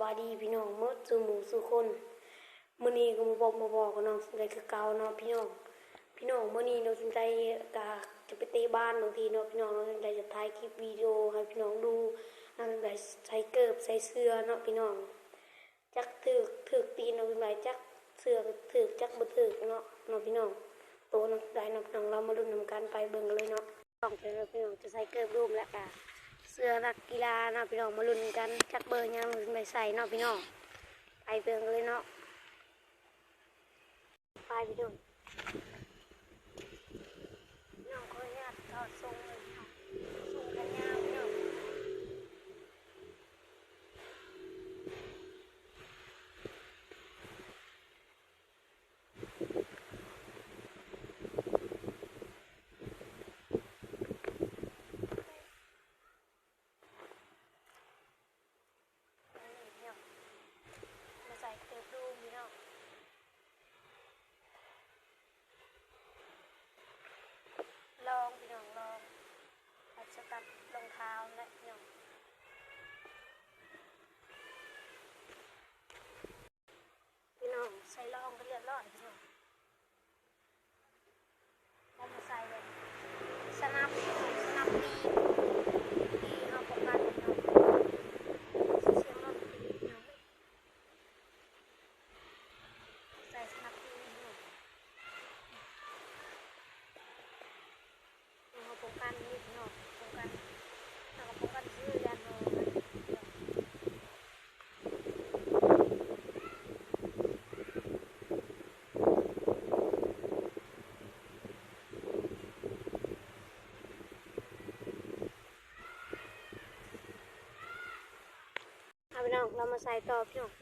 บายดีพี่น้องเมื่อสู่หมู่สู่คนมื้อนี้ก็มาบอกมาบอกกับน้องสนใจคือเก่าเนาะพี่น้องพี่น้องมื้อนี้น้องสนใจก็จะไปเตะบ้านบางทีเนาะพี่น้องน้องสนใจจะถ่ายคลิปวิดีโอให้พี่น้องดูน้องสนใจใส่เกิบใส่เสื้อเนาะพี่น้องจักถึกถึกตีนน้องสนใจจักเสื้อถึกจักบ่ถึกเนาะเนาะพี่น้องโตน้องได้น้องพี่น้องเรามาลุ้นนำกันไปเบิ่งกันเลยเนาะต้องเจอพี่น้องจะใส่เกิบรูมแล้วค่ะ เสื้อนักกีฬาเนาะพี่น้องมาลุ้นกันจักเบอร์ยังไปใส่เนาะพี่น้องไปเบิ่งกันเลยเนาะไปพี่น้องพี่น้องขออนุญาตถอดทรงเลยพี่น้องทรงกันยาวพี่น้องอันนี้พี่น้องมาใส่เกลือดูพี่น้องลองพี่น้องลองอาจจะตัดรองเท้าและพี่น้องพี่น้องใส่ลองก็เร้อยพี่น้องเอามาใส่เลยสนับพี่น้องสนับดีดีเอาป้องกันพี่น้องเสียงรถตีน้องใส่สนับตีน้องเอาป้องกันนี่พี่น้องป้องกันเอาป้องกันซื้อยันโนนะเอาพี่ น้องเรามาใส่ต่อพี่น้อง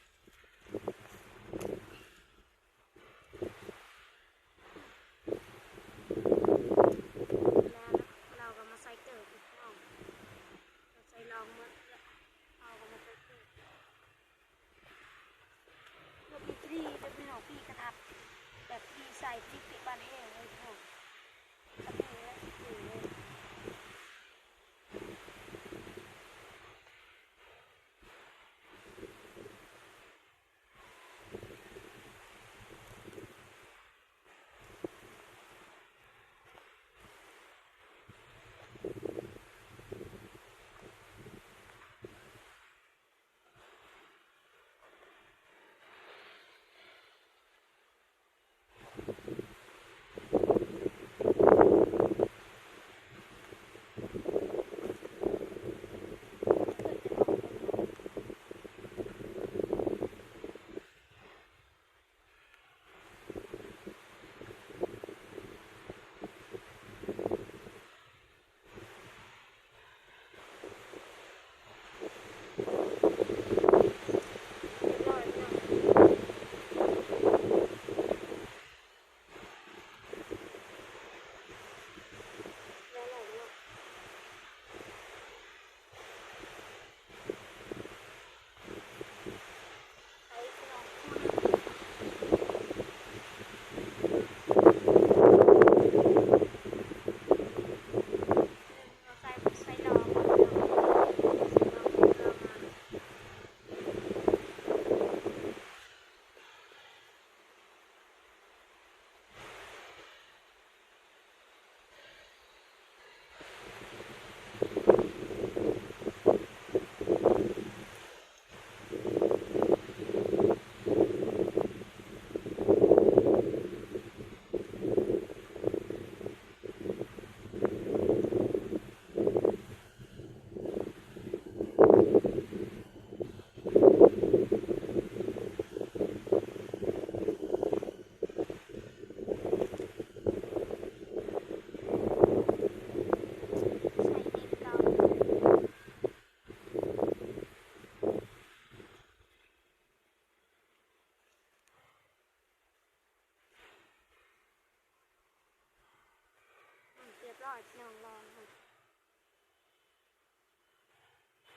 มเรียบร้อยพี่น้องลองค่ะ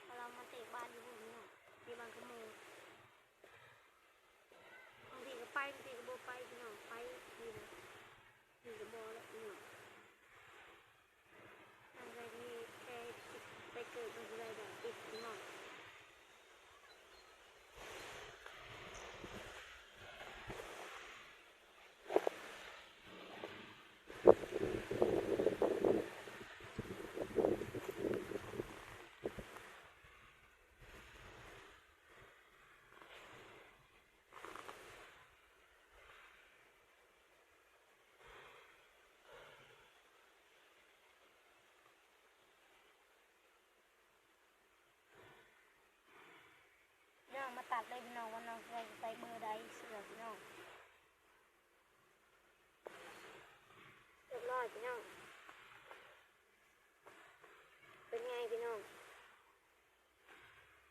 พอเรามาเตะบ้านอยู่พวกนี้เนาะมีบางขโมยบางทีก็ไปบางทีก็บ่ไปพี่น้องไปนี่นะนี่ก็บ่แล้วพี่น้อง อะไรนี่แค่ไปเกิดมันอะไรแบบอีกหน่อย ตัดเลยพี่น้องว่าน้องใส่ใส่เบอร์ใดเสือพี่น้องเรียบร้อยพี่น้อง เป็นไงพี่น้อง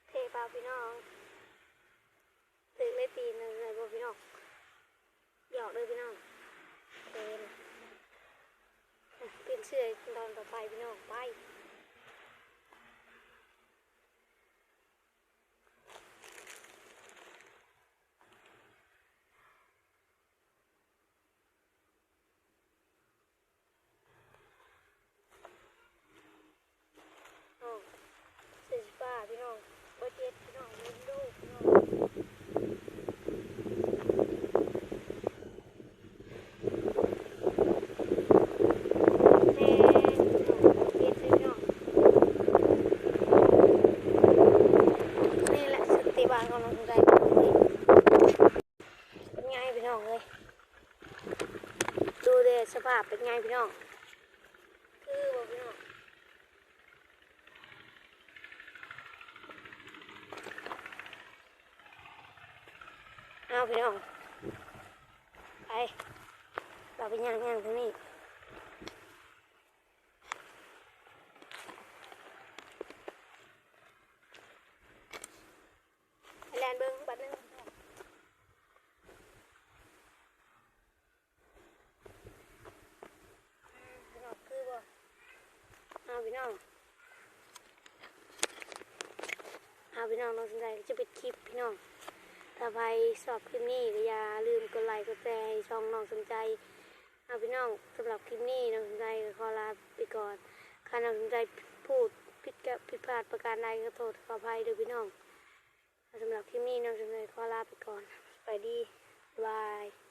เทปาพี่น้องตึกเลยตีนเลยบ่พี่น้องหยอกเลยพี่น้องเทนเป็นเสื้อตอนต่อไปพี่น้องไป น้องเสื้อสีฟ้าพี่น้องเบอร์เจ็ดพี่น้องวินโดว์พี่น้องแม่พี่น้องเบอร์เจ็ดเลยพี่น้องนี่แหละสติบาลของน้องสนใจพี่น้องเลยเป็นไงพี่น้องเลยดูเดสภาพเป็นไงพี่น้อง คือบ่พี่น้อง เอาพี่น้อง ไป เราไปย่างย่างตรงนี้แลนเบิ้งบัดนึงพี่น้องคือบ่เอาพี่น้องเอาพี่น้องน้องสนใจจะปิดคลิปพี่น้อง ถ้าใครชอบคลิปนี้ก็อย่าลืมกดไลค์กดแชร์ให้ช่องน้องสนใจเอาพี่น้องสำหรับคลิปนี้น้องสนใจก็ขอลาไปก่อนถ้าน้องสนใจพูดผิดกับผิดพลาดประการใดก็โทษขออภัยด้วยพี่น้องสำหรับคลิปนี้น้องสนใจขอลาไปก่อนไปดีบาย